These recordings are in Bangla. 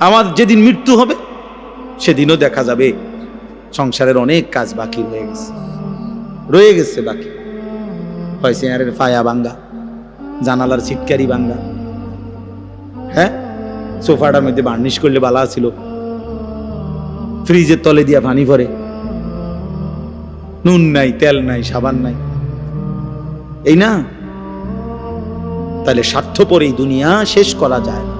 আমার যেদিন মৃত্যু হবে, সেদিনও দেখা যাবে। সংসারের অনেক কাজ বাকি রয়ে গেছে। রয়ে গেছে বাকি। হয় চেয়ারের ফায়া ভাঙ্গা, জানালার ছিটকারি ভাঙ্গা। হ্যাঁ? সোফাটার মধ্যে বার্নিশ করলে বালা ছিল। ফ্রিজের তলে দিয়া পানি ভরে। নুন নাই, তেল নাই, সাবান নাই। এই না? তাহলে স্বার্থপর এই দুনিয়া শেষ করা যায়।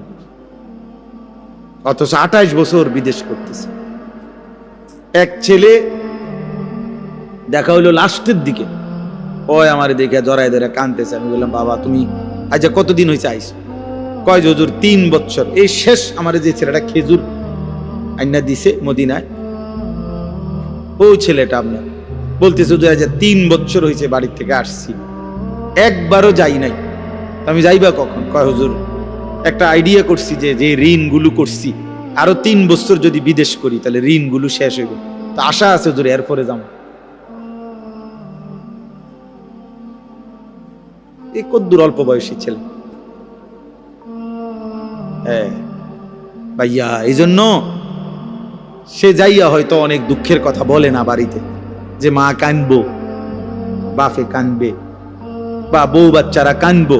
অথচ আঠাইশ বছর বিদেশ করতেছে। এক ছেলে দেখা হইল লাস্টের দিকে। ওই আমার দেখে জড়াই ধরে কানতেছে আমি বললাম, বাবা, তুমি আচ্ছা কতদিন হয়েছে আইসো কয় জজুর তিন বছর। এই শেষ আমার যে ছেলেটা খেজুর আইনা দিছে মদিনায়, ও ছেলেটা আপনার বলতেছে যে আজ তিন বছর হয়েছে বাড়ির থেকে আসছি। একবারও যাই নাই। আমি যাইবা কখন? কয়, হুজুর একটা আইডিয়া করছি যে যে ঋণগুলো করছি, আরও তিন বছর যদি বিদেশ করি, তাহলে ঋণগুলো শেষ হইব। তো আশা আছে হুজুর, এরপরে যাব। এই কদ্দুর অল্প বয়সী ছেলে। হ্যাঁ। ভাইয়া এই জন্য সে যাইয়া হয়তো অনেক দুঃখের কথা বলে না বাড়িতে, যে মা কানবো বাফে কানবে, বা বউ বাচ্চারা কানবো।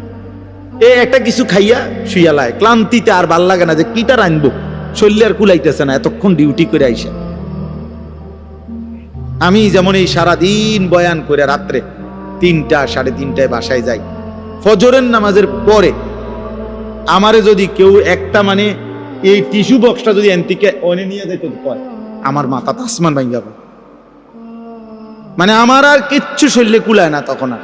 এ একটা কিছু খাইয়া শুইয়ালায় ক্লান্তিতে আর ভালো লাগে না যে কিটা রানবো শরীরে আর কুলাইতেছে না, এতক্ষণ ডিউটি করে আইসা। আমি যেমন এই সারাদিন বয়ান করে রাত্রে তিনটা, সাড়ে তিনটায় বাসায় যাই। ফজরের নামাজের পরে আমারে যদি কেউ একটা মানে এই টিস্যু বক্সটা যদি এনতিকে অনে নিয়ে যেত কয়, আমার মাথা তাসমান ভাঙ্গা যাবে মানে আমার আর কিচ্ছু শরীরে কুলায় না তখন আর।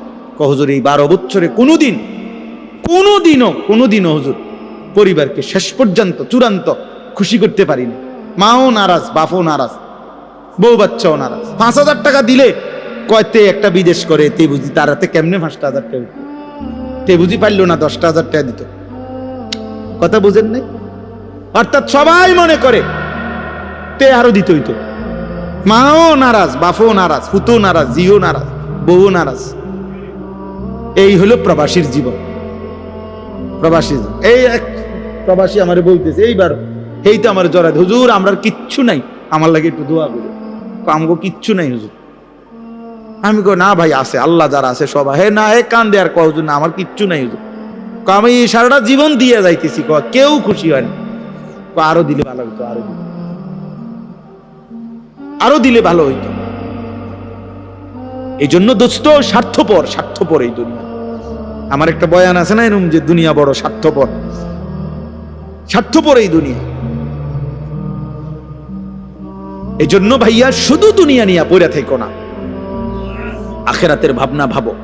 কহজুর এই বারো বছরে কোনোদিন, কোনোদিনও কোনোদিনও হুজুর, পরিবারকে শেষ পর্যন্ত, চূড়ান্ত খুশি করতে পারিনি। মাও নারাজ, বাপও নারাজ, বউ বাচ্চাও নারাজ। পাঁচ হাজার টাকা দিলে কয়তে একটা বিদেশ করে, তে বুঝি তার হাতে কেমনে পাঁচটা হাজার টাকা তে বুঝি পারল না দশটা হাজার টাকা দিত। কথা বুঝেন নাই? অর্থাৎ সবাই মনে করে, তে আরও দিত হইতো। মাও নারাজ, বাপও নারাজ ফুতো নারাজ জিও নারাজ বউ নারাজ। এই হলো প্রবাসীর জীবন। প্রবাসী এই এক প্রবাসী আমার বলতেছে এইবার এই তো আমার জড়ায় হুজুর আমরা কিচ্ছু নাই। আমার লাগে একটু দোয়া করে। আমগো কিচ্ছু নাই হুজুর। আমি কই না ভাই আছে। আল্লাহ যারা আছে সবাই হে না হে কান্দে আর কও না আমার কিচ্ছু নাই হুজুর। আমি সারাটা জীবন দিয়ে যাইতেছি কয়, কেউ খুশি হয় না। আরও দিলে ভালো হইতো আরও দিলে। আরও দিলে ভালো হইতো। এই জন্য দোস্ত স্বার্থপর স্বার্থপর এই দুনিয়া। আমার একটা বয়ান আছে না এরকম যে দুনিয়া বড় স্বার্থপর? স্বার্থপর এই দুনিয়া। এই জন্য ভাইয়া শুধু দুনিয়া নিয়ে পড়ে থেকো না। আখেরাতের ভাবনা ভাবো।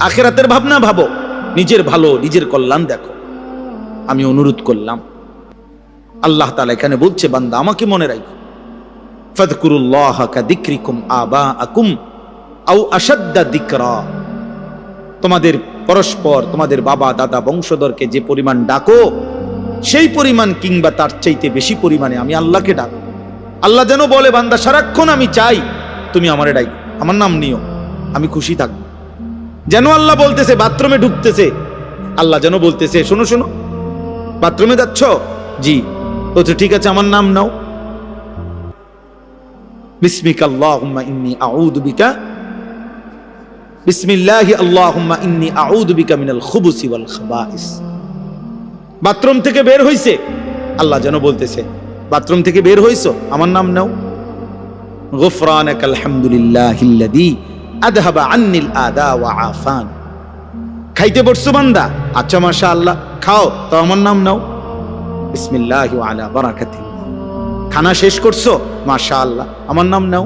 আখেরাতের ভাবনা ভাবো। নিজের ভালো, নিজের কল্যাণ দেখো। আমি অনুরোধ করলাম। আল্লাহ তালা এখানে বলছে, বান্দা, আমাকে মনে রাখো। ফাদকুরুল্লাহ কাদিক্রিকুম আবা আকুম আও আসাদ্দা দিকরা। তোমাদের পরস্পর, তোমাদের বাবা, দাদা, বংশধরকে যে পরিমাণ ডাকো, সেই পরিমাণ কিংবা তার চাইতে বেশি পরিমাণে আমি আল্লাহকে ডাকো। আল্লাহ যেন বলে, বান্দা, সারাক্ষণ আমি চাই, তুমি আমারে ডাই আমার নাম নিও, আমি খুশি থাকব। যেন আল্লাহ বলতেছে, বাথরুমে ঢুকতেছে। আল্লাহ যেন বলতেছে, শোনো শোনো, বাথরুমে যাচ্ছ? জি। বলছে, ঠিক আছে, আমার নাম নাও। বিসমিকা আল্লাহুম্মা ইন্নী আউযু বিকা বিসমিল্লাহি ইন্নী বাথরুম থেকে বের হইছে। আল্লাহ যেন বলতেছে, বাথরুম থেকে বের হইছো? আমার নাম নাও। খাইতে বসছো বান্দা? আচ্ছা মাশাআল্লাহ, খাও, তো আমার নাম নাও। বিসমিল্লাহি বারাকাতিহি। খানা শেষ করছ? মাশাআল্লাহ, আমার নাম নাও।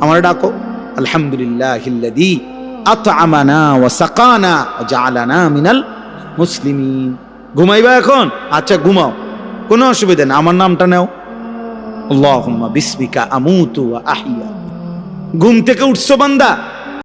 আমার ডাকো। আলহামদুলিল্লাহিল্লাযী আত'আমানা ওয়া সাকানা ওয়া জাআলানা মিনাল মুসলিমিন। ঘুমাইবা এখন? আচ্ছা ঘুমাও। কোনো অসুবিধা না আমার নামটা নাও। আল্লাহুম্মা বিসমিকা আমুতু ওয়া আহিয়া। ঘুম থেকে উঠছো বান্দা?